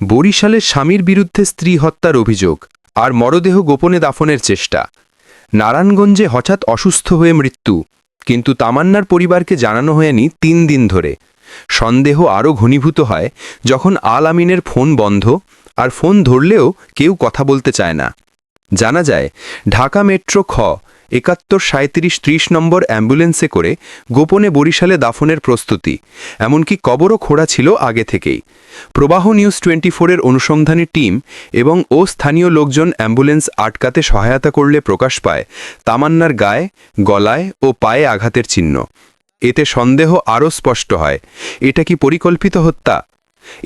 বরিশালে স্বামীর বিরুদ্ধে স্ত্রী হত্যার অভিযোগ আর মরদেহ গোপনে দাফনের চেষ্টা। নারায়ণগঞ্জে হঠাৎ অসুস্থ হয়ে মৃত্যু, কিন্তু তামান্নার পরিবারকে জানানো হয়নি তিন দিন ধরে। সন্দেহ আরও ঘনীভূত হয় যখন আল আমিনের ফোন বন্ধ আর ফোন ধরলেও কেউ কথা বলতে চায় না। জানা যায়, ঢাকা মেট্রো খ একাত্তর সাঁত্রিশ ত্রিশ নম্বর অ্যাম্বুলেন্সে করে গোপনে বরিশালে দাফনের প্রস্তুতি, এমনকি কবরও খোড়া ছিল আগে থেকেই। প্রবাহ নিউজ টোয়েন্টি ফোরের অনুসন্ধানী টিম এবং ও স্থানীয় লোকজন অ্যাম্বুলেন্স আটকাতে সহায়তা করলে প্রকাশ পায় তামান্নার গায়ে, গলায় ও পায়ে আঘাতের চিহ্ন। এতে সন্দেহ আরও স্পষ্ট হয়, এটা কি পরিকল্পিত হত্যা?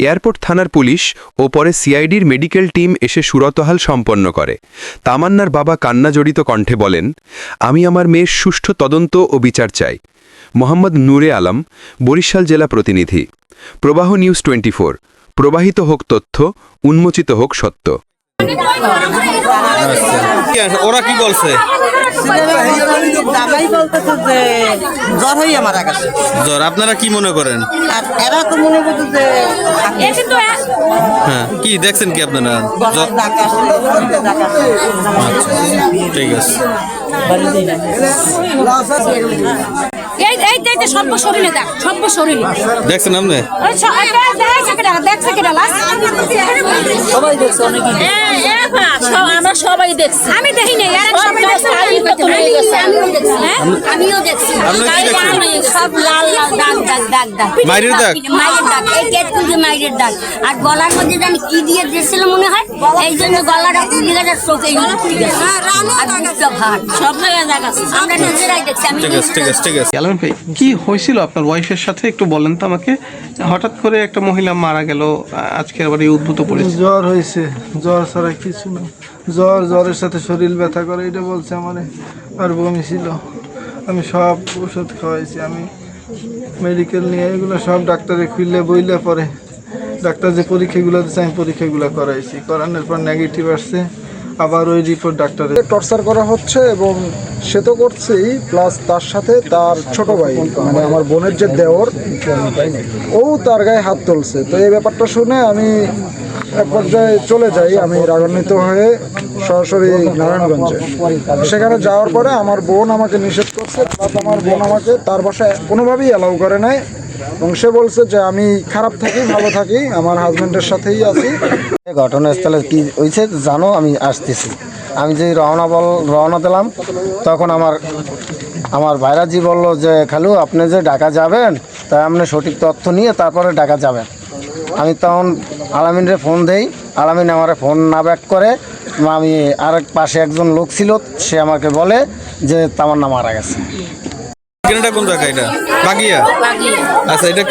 এয়ারপোর্ট থানার পুলিশ ও পরে সিআইডির মেডিকেল টিম এসে সুরতহাল সম্পন্ন করে। তামান্নার বাবা কান্নাজড়িত কণ্ঠে বলেন, আমি আমার মেয়ের সুষ্ঠু তদন্ত ও বিচার চাই। মোহাম্মদ নূরে আলম, বরিশাল জেলা প্রতিনিধি। প্রবাহ নিউজ টোয়েন্টি প্রবাহিত হোক তথ্য, উন্মোচিত হোক সত্য। ওরা কি বলছে? দামাই বলতেছে যে জ্বর হইয়া মারা গেছে জ্বর আপনারা কি মনে করেন আর এরা তো মনে করছে যে হ্যাঁ কি দেখছেন কি আপনারা ঠিক আছে এই এই এই সর্ব শরীরে দেখ সর্ব শরীরে দেখছেন আপনি? সবাই দেখছে অনেক সবাই দেখছি আমি দেখি নাই আর সবাই দেখছে আমি তো হয়ে গেছে আমিও দেখছি হ্যাঁ? আমিও দেখছি আপনি কি গায়ে দেখছেন? লাল হয়ে গেছে। সব লাল লাল দাগ দাগ দাগ। দাগ? মায়ের দাগ? মায়ের দাগ। এই দাগ। আর গলার মধ্যে জানি কি দিয়ে দিয়েছিল মনে হয়? এই জন্য গলাটা গেছে চোখে ঠিক আছে আর বুকটা ভার সব জায়গায় দাগ আছে। আমরা নিজেরাই দেখছি আমি ঠিক আছে ঠিক আছে ঠিক আছে। আলম ভাই কি হয়েছিল আপনার ওয়াইফের সাথে? একটু বলেন তো আমাকে। হঠাৎ করে একটা মহিলা মারা গেল আজকে আবার এই উদ্ভূত পরিস্থিতি। জ্বর হয়েছে। জ্বর ছাড়া কিছু না জ্বর জ্বরের সাথে শরীর ব্যথা করে এটা বলছে আমার। আর বমি ছিল। আমি সব ওষুধ খাওয়াইছি। আমি মেডিকেল নিয়ে, এগুলো সব ডাক্তারে খুললে, বইলে পরে। ডাক্তার যে পরীক্ষাগুলো দিচ্ছে আমি পরীক্ষাগুলো করাইছি। করানোর পর নেগেটিভ আসছে। আবার ওই রিপোর্ট ডাক্তারের। টর্চার করা হচ্ছে এবং সে তো করছেই প্লাস তার সাথে তার ছোট ভাই মানে আমার বোনের যে দেওর ও তার গায়ে হাত তুলছে। তো এই ব্যাপারটা শুনে আমি এক পর্যায়ে চলে যাই আমি রাগান্বিত হয়ে সরাসরি নারায়ণগঞ্জে। সেখানে যাওয়ার পরে আমার বোন আমাকে নিষেধ করছে প্লাস আমার বোন আমাকে তার বাসায় কোনোভাবেই অ্যালাউ করে নাই। এবং সে বলছে যে আমি খারাপ থাকি ভালো থাকি আমার হাজব্যান্ডের সাথেই আছি। ঘটনাস্থলে কি হয়েছে জানো? আমি আসতেছি আমি যে রওনা বল, রওনা দিলাম, তখন আমার আমার ভাইরাজি বলল যে, খালু, আপনি যে ঢাকা যাবেন, তাই আপনি সঠিক তথ্য নিয়ে তারপরে ঢাকা যাবেন। আমি তখন আলামিনরে ফোন দেই, আলামিন আমার ফোন না ব্যাক করে, আমি আরেক পাশে একজন লোক ছিল, সে আমাকে বলে যে তামান্না মারা গেছে। এখানটা কোন জায়গা এটা? বাগিয়া? আচ্ছা এটা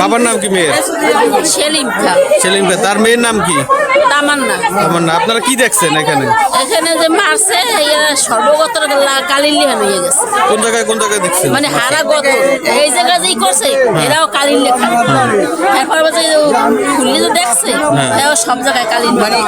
বাবার নাম কি মেয়ের? সেলিম খা সেলিম ভাই তার মেয়ের নাম কি? তামান্না। আমার না আপনারা কি দেখছেন এখানে? এখানে যে মারছে সর্বগত কালিল্লি হয়ে গেছে। কোন জায়গায় কোন জায়গায় দেখছেন? মানে হারা গত এই জায়গায় যেই করছে এরাও কালির লেখা তারপর খুললে তো দেখছে এরাও সব জায়গায় কালির মানে